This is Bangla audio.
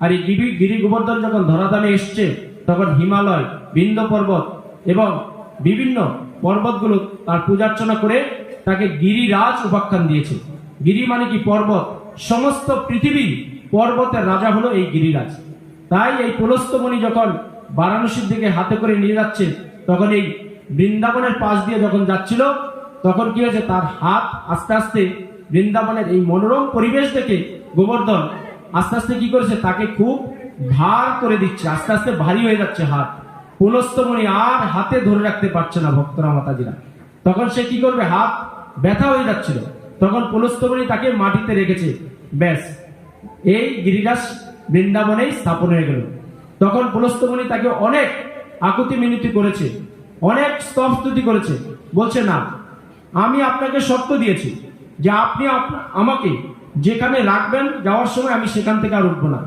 আর এই গিরি গিরি গোবর্ধন যখন ধরাধামে এসছে, তখন হিমালয়, বিন্দ পর্বত এবং বিভিন্ন পর্বতগুলো তার পূজার্চনা করে তাকে গিরিরাজ উপাখ্যান দিয়েছে। গিরি মানে কি পর্বত? সমস্ত পৃথিবী পর্বতের রাজা হলো এই গিরিরাজ। তাই এই পুলস্তমণি যখন বারাণসীর দিকে হাতে করে নিয়ে যাচ্ছে, তখন এই বৃন্দাবনের পাশ দিয়ে যখন যাচ্ছিল, তখন কি হয়েছে? তার হাত আস্তে আস্তে বৃন্দাবনের এই মনোরম পরিবেশ দেখে গোবর্ধন আস্তে আস্তে কি করেছে? তাকে খুব ভার করে দিচ্ছে। আস্তে আস্তে ভারী হয়ে যাচ্ছে হাত। পুলস্তমণি আর হাতে ধরে রাখতে পারছে না ভক্তরা, মাতাজিরা। তখন সে কি করবে? হাত ব্যথা হয়ে যাচ্ছিল। তখন পুলস্তমণি তাকে মাটিতে রেখেছে। ব্যাস, এই গিরিরাজ বৃন্দাবনেই স্থাপন হয়ে গেল। তখন পুলস্তমণি তাকে অনেক আকুতি মিনতি করেছে, অনেক স্তুতি করেছে। বলছে, না, আমি আপনাকে শর্ত দিয়েছি। যে আপনি আমাকে যেখানে রাখবেন যাওয়ার সময় আমি সেখান থেকে আর উঠবো না।